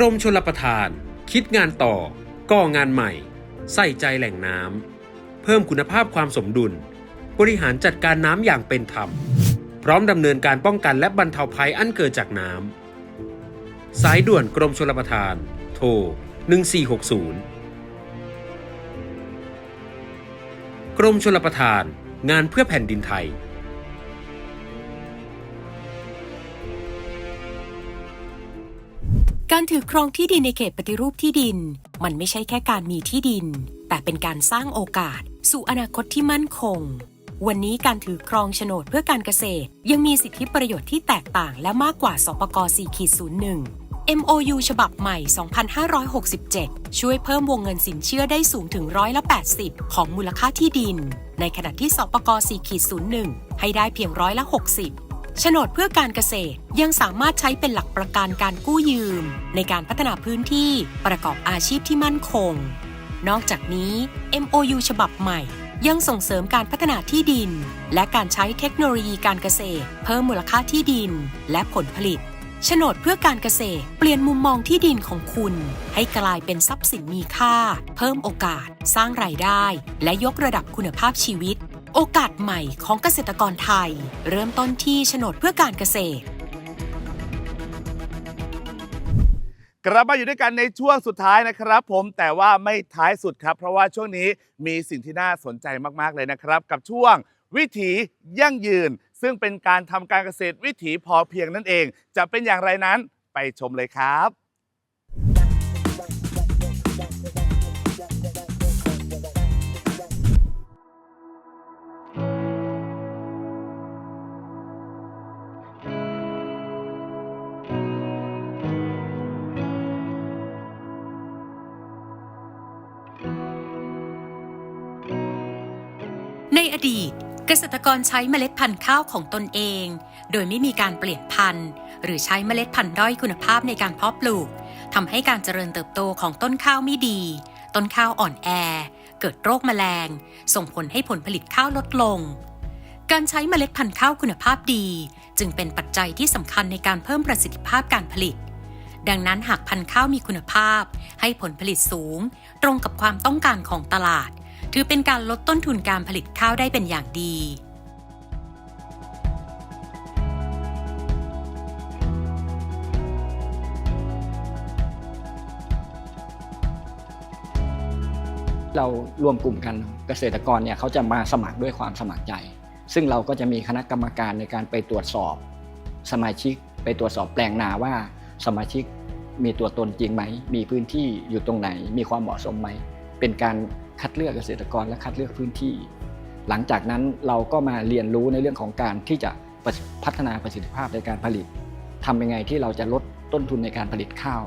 รมชลประทาน คิดงานต่อ ก่องานใหม่ ใส่ใจแหล่งน้ำ เพิ่มคุณภาพความสมดุล บริหารจัดการน้ำอย่างเป็นธรรม พร้อมดำเนินการป้องกันและบรรเทาภัยอันเกิดจากน้ำ สายด่วนกรมชลประทาน โทร 1460 กรมชลประทาน งานเพื่อแผ่นดินไทย การถือครองที่ดินในเขตปฏิรูปที่ดิน มันไม่ใช่แค่การมีที่ดิน แต่เป็นการสร้างโอกาส สู่อนาคตที่มั่นคง วันนี้การถือครองโฉนดเพื่อการเกษตร ยังมีสิทธิประโยชน์ที่แตกต่างและมากกว่าสปก4.01 MOU ฉบับใหม่ 2567 ช่วยเพิ่มวงเงินสินเชื่อได้สูงถึงร้อยละ 80 ของมูลค่าที่ดิน ในขณะที่สปก4.01 ให้ได้เพียงร้อยละ 60 โฉนดเพื่อการเกษตรยังสามารถใช้เป็นหลักประกันการกู้ยืม ในการพัฒนาพื้นที่ประกอบอาชีพที่มั่นคง นอกจากนี้ MOU ฉบับใหม่ยังส่งเสริมการพัฒนาที่ดิน และการใช้เทคโนโลยีการเกษตร เพิ่มมูลค่าที่ดิน และผลผลิตโฉนดเพื่อการเกษตรเปลี่ยนมุมมองที่ดินของคุณ ให้กลายเป็นทรัพย์สินมีค่า เพิ่มโอกาส สร้างรายได้ และยกระดับคุณภาพชีวิต โอกาสใหม่ของเกษตรกรไทย เริ่มต้นที่โฉนดเพื่อการเกษตร กลับมาอยู่ด้วยกันในช่วงสุดท้ายนะครับผมแต่ว่าไม่ท้ายสุดครับ เพราะว่าช่วงนี้มีสิ่งที่น่าสนใจมากๆเลยนะครับ กับช่วงวิถียั่งยืน ซึ่งเป็นการทำการเกษตรวิถีพอเพียงนั่นเอง จะเป็นอย่างไรนั้นไปชมเลยครับ ดีต เกษตรกรใช้เมล็ดพันธุ์ข้าวของตนเอง โดยไม่มีการเปลี่ยนพันธุ์ หรือใช้เมล็ดพันธุ์ด้อยคุณภาพในการเพาะปลูกทำให้การเจริญเติบโตของต้นข้าวไม่ดี ต้นข้าวอ่อนแอ เกิดโรคแมลง ส่งผลให้ผลผลิตข้าวลดลง การใช้เมล็ดพันธุ์ข้าวคุณภาพดี จึงเป็นปัจจัยที่สำคัญในการเพิ่มประสิทธิภาพการผลิตดังนั้นหากพันธุ์ข้าวมีคุณภาพ ให้ผลผลิตสูง ตรงกับความต้องการของตลาด ถือเป็นการลดต้นทุนการผลิตข้าวได้เป็นอย่างดี เรารวมกลุ่มกันเกษตรกรเนี่ยเขาจะมาสมัครด้วยความสมัครใจ ซึ่งเราก็จะมีคณะกรรมการในการไปตรวจสอบ สมาชิกไปตรวจสอบแปลงนาว่าสมาชิกมีตัวตนจริงไหม มีพื้นที่อยู่ตรงไหน มีความเหมาะสมไหม เป็นการ คัดเลือกเกษตรกรและคัดเลือกพื้นที่ หลังจากนั้นเราก็มาเรียนรู้ในเรื่องของการที่จะพัฒนาประสิทธิภาพในการผลิตทำยังไงที่เราจะลดต้นทุนในการผลิตข้าว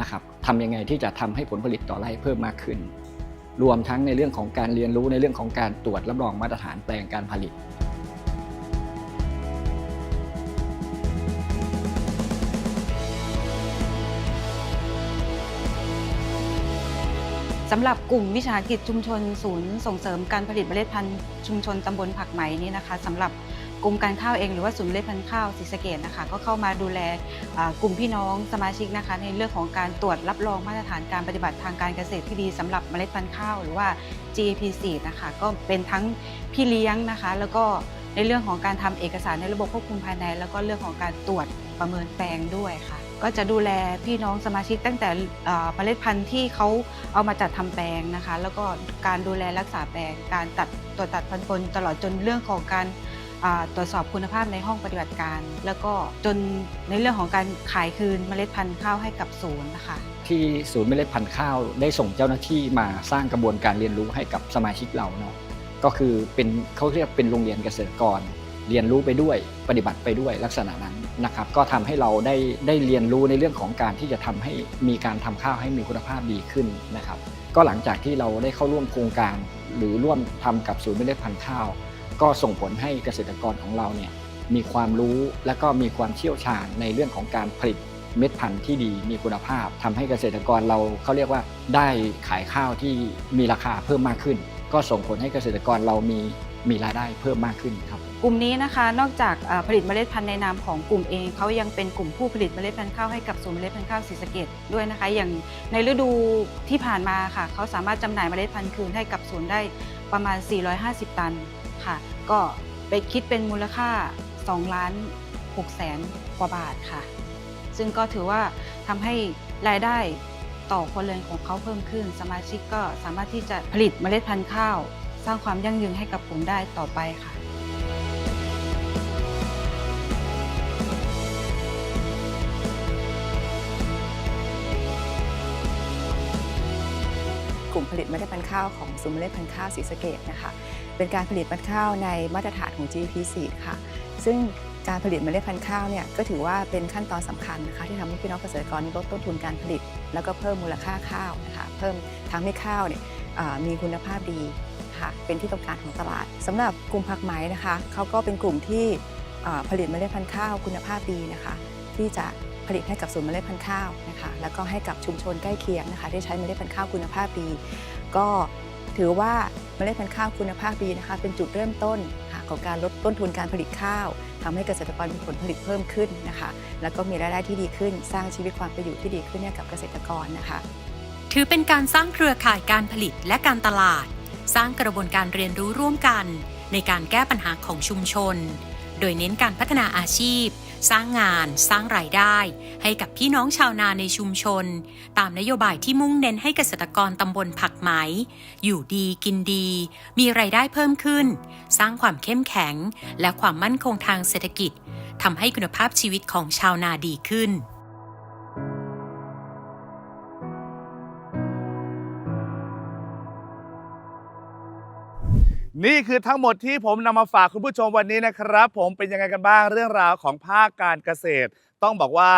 นะครับทำยังไงที่จะทำให้ผลผลิตต่อไร่เพิ่มมากขึ้น รวมทั้งในเรื่องของการเรียนรู้ในเรื่องของการตรวจรับรองมาตรฐานแปลงการผลิต สำหรับกลุ่มวิสาหกิจชุมชนศูนย์ส่งเสริมการผลิตเมล็ดพันธุ์ชุมชนตำบลผักไหมนี่นะคะสำหรับกลุ่มการข้าวเองหรือว่าศูนย์เมล็ดพันธุ์ข้าวศรีสะเกดนะคะก็เข้ามาดูแลกลุ่มพี่น้องสมาชิกนะคะในเรื่องของการตรวจรับรองมาตรฐานการปฏิบัติทางการเกษตรที่ดีสำหรับเมล็ดพันธุ์ข้าวหรือว่า GAP 4นะคะก็เป็นทั้งพี่เลี้ยงนะคะ แล้วก็ในเรื่องของการทำเอกสารในระบบควบคุมภายใน แล้วก็เรื่องของการตรวจประเมินแปลงด้วยค่ะ ก็จะดูแลพี่น้องสมาชิกตั้งแต่เมล็ดพันธุ์ที่เขาเอามาจัดทำแปลงนะคะ แล้วก็การดูแลรักษาแปลง การตัดตัวตัดพันธุ์ปนตลอดจนเรื่องของการตรวจสอบคุณภาพในห้องปฏิบัติการ แล้วก็จนในเรื่องของการขายคืนเมล็ดพันธุ์ข้าวให้กับศูนย์นะคะที่ศูนย์เมล็ดพันธุ์ข้าวได้ส่งเจ้าหน้าที่มาสร้างกระบวนการเรียนรู้ให้กับสมาชิกเราเนาะก็คือเป็นเขาเรียกเป็นโรงเรียนเกษตรกร เรียนรู้ไปด้วยปฏิบัติไปด้วยลักษณะนั้น นะครับก็ทำให้เราได้ได้เรียนรู้ในเรื่องของการที่จะทำให้มีการทำข้าวให้มีคุณภาพดีขึ้นนะครับ ก็หลังจากที่เราได้เข้าร่วมโครงการ หรือร่วมทำกับศูนย์เมล็ดพันธุ์ข้าว ก็ส่งผลให้เกษตรกรของเราเนี่ยมีความรู้และก็มีความเชี่ยวชาญในเรื่องของการผลิตเม็ดพันธุ์ที่ดีมีคุณภาพทำให้เกษตรกรเราเขาเรียกว่าได้ขายข้าวที่มีราคาเพิ่มมากขึ้น ก็ส่งผลให้เกษตรกรเรามี มีรายได้เพิ่มมากขึ้นครับ กลุ่มนี้นะคะนอกจากผลิตเมล็ดพันธุ์ในนามของกลุ่มเองเขายังเป็นกลุ่มผู้ผลิตเมล็ดพันธุ์ข้าวให้กับศูนย์เมล็ดพันธุ์ข้าวศรีสะเกดด้วยนะคะ อย่างในฤดูที่ผ่านมาค่ะเขาสามารถจำหน่ายเมล็ดพันธุ์คืนให้กับศูนย์ได้ประมาณ 450 ตันค่ะ ก็ไปคิดเป็นมูลค่า2ล้าน6แสนกว่าบาทค่ะ ซึ่งก็ถือว่าทำให้รายได้ต่อครัวเรือนของเขาเพิ่มขึ้น สมาชิกก็สามารถที่จะผลิตเมล็ดพันธุ์ข้าว สร้างความยั่งยืนให้กับกลุ่มได้ต่อไปค่ะกลุ่มผลิตเมล็ดพันธุ์ข้าวของศูนย์เมล็ดพันธุ์ข้าวศรีสะเกดนะคะ เป็นการผลิตเมล็ดข้าวในมาตรฐานของ GP Seed ค่ะ ซึ่งการผลิตเมล็ดพันธุ์ข้าวเนี่ยก็ถือว่าเป็นขั้นตอนสำคัญนะคะที่ทำให้พี่น้องเกษตรกรลดต้นทุนการผลิต แล้วก็เพิ่มมูลค่าข้าวนะคะเพิ่มทำให้ข้าวเนี่ยมีคุณภาพดี ค่ะเป็นที่ต้องการของตลาดสำหรับกลุ่มผักไหมนะคะเขาก็เป็นกลุ่มที่ผลิตเมล็ดพันธุ์ข้าวคุณภาพดีนะคะ ที่จะผลิตให้กับศูนย์เมล็ดพันธุ์ข้าวนะคะแล้วก็ให้กับชุมชนใกล้เคียงนะคะที่ใช้เมล็ดพันธุ์ข้าวคุณภาพดี ก็ถือว่าเมล็ดพันธุ์ข้าวคุณภาพดีนะคะ เป็นจุดเริ่มต้นของการลดต้นทุนการผลิตข้าวทำให้เกษตรกรมีผลผลิตเพิ่มขึ้นนะคะ แล้วก็มีรายได้ที่ดีขึ้น สร้างชีวิตความเป็นอยู่ที่ดีขึ้นให้กับเกษตรกรนะคะ ถือเป็นการสร้างเครือข่ายการผลิตและการตลาด สร้างกระบวนการเรียนรู้ร่วมกันในการแก้ปัญหาของชุมชน โดยเน้นการพัฒนาอาชีพ สร้างงาน สร้างรายได้ ให้กับพี่น้องชาวนาในชุมชน ตามนโยบายที่มุ่งเน้นให้เกษตรกรตำบลผักไหม อยู่ดีกินดี มีรายได้เพิ่มขึ้น สร้างความเข้มแข็ง และความมั่นคงทางเศรษฐกิจทำให้คุณภาพชีวิตของชาวนาดีขึ้น นี่คือทั้งหมดที่ผมนำมาฝากคุณผู้ชมวันนี้นะครับ ผมเป็นยังไงกันบ้างเรื่องราวของภาคการเกษตร ต้องบอกว่า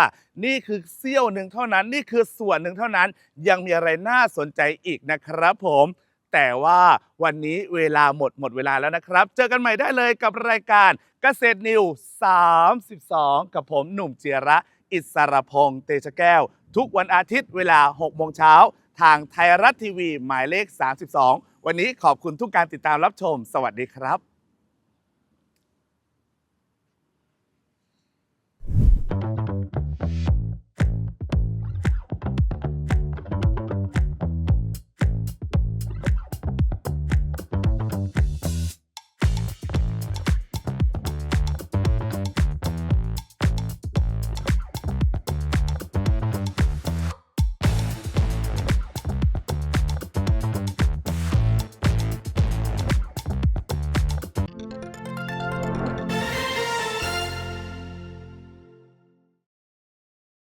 นี่คือเสี้ยวหนึ่งเท่านั้น นี่คือส่วนหนึ่งเท่านั้น ยังมีอะไรน่าสนใจอีกนะครับผมแต่ว่าวันนี้เวลาหมดหมดเวลาแล้วนะครับ เจอกันใหม่ได้เลยกับรายการเกษตรนิว 32 กับผมหนุ่มเจียระ อิสรพงษ์เตชะแก้ว ทุกวันอาทิตย์เวลา 6 โมงเช้า ทางไทยรัฐทีวีหมายเลข 32 วันนี้ขอบคุณทุกการติดตามรับชม สวัสดีครับ